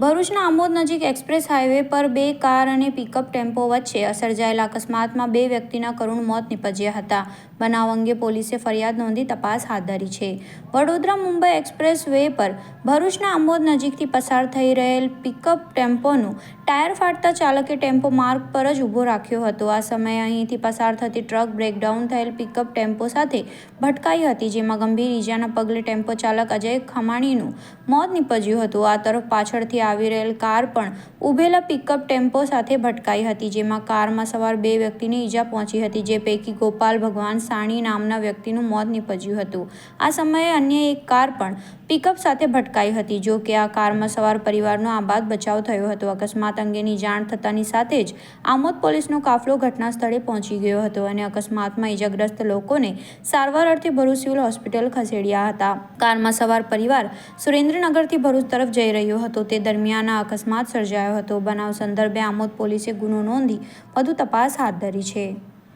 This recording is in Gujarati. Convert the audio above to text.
ભરૂચના આંબોદ નજીક એક્સપ્રેસ હાઈવે પર બે કાર અને પિકઅપ ટેમ્પો વચ્ચે સર્જાયેલા અકસ્માતમાં બે વ્યક્તિના કરુણ મોત નીપજ્યા હતા. બનાવ અંગે પોલીસે ફરિયાદ નોંધી તપાસ હાથ ધરી છે. વડોદરા મુંબઈ એક્સપ્રેસ વે પર ભરૂચના આમોદ નજીકથી પસાર થઈ રહેલ પિકઅપ ટેમ્પોનું ટાયર ફાટતા ચાલકે ટેમ્પો માર્ગ પર જ ઊભો રાખ્યો હતો. આ સમયે અહીંથી પસાર થતી ટ્રક બ્રેકડાઉન થયેલ પિકઅપ ટેમ્પો સાથે ભટકાઈ હતી, જેમાં ગંભીર ઈજાના પગલે ટેમ્પો ચાલક અજય ખમાણીનું મોત નીપજ્યું હતું. આ તરફ પાછળથી આવી રહેલ કાર પણ ઊભેલા પિકઅપ ટેમ્પો સાથે ભટકાઈ હતી, જેમાં કારમાં સવાર બે વ્યક્તિને ઈજા પહોંચી હતી, જે પૈકી ગોપાલ ભગવાન સાણી નામના વ્યક્તિનું મોત નીપજ્યું હતું. આ સમયે અન્ય એક કાર પણ પિકઅપ સાથે ભટકાઈ હતી. જો કે આ કારમાં સવાર પરિવારનો આબાદ બચાવ થયો હતો. અકસ્માત અંગેની જાણ થતાની સાથે જ આમોદ પોલીસનો કાફલો ઘટના સ્થળે પહોંચી ગયો હતો અને અકસ્માતમાં ઈજાગ્રસ્ત લોકોને સારવાર અર્થે ભરૂચ સિવિલ હોસ્પિટલ ખસેડ્યા હતા. કારમાં સવાર પરિવાર સુરેન્દ્રનગરથી ભરૂચ તરફ જઈ રહ્યો હતો. તે દરમિયાન આ અકસ્માત સર્જાયો હતો. બનાવ સંદર્ભે આમોદ પોલીસે ગુનો નોંધી વધુ તપાસ હાથ ધરી છે.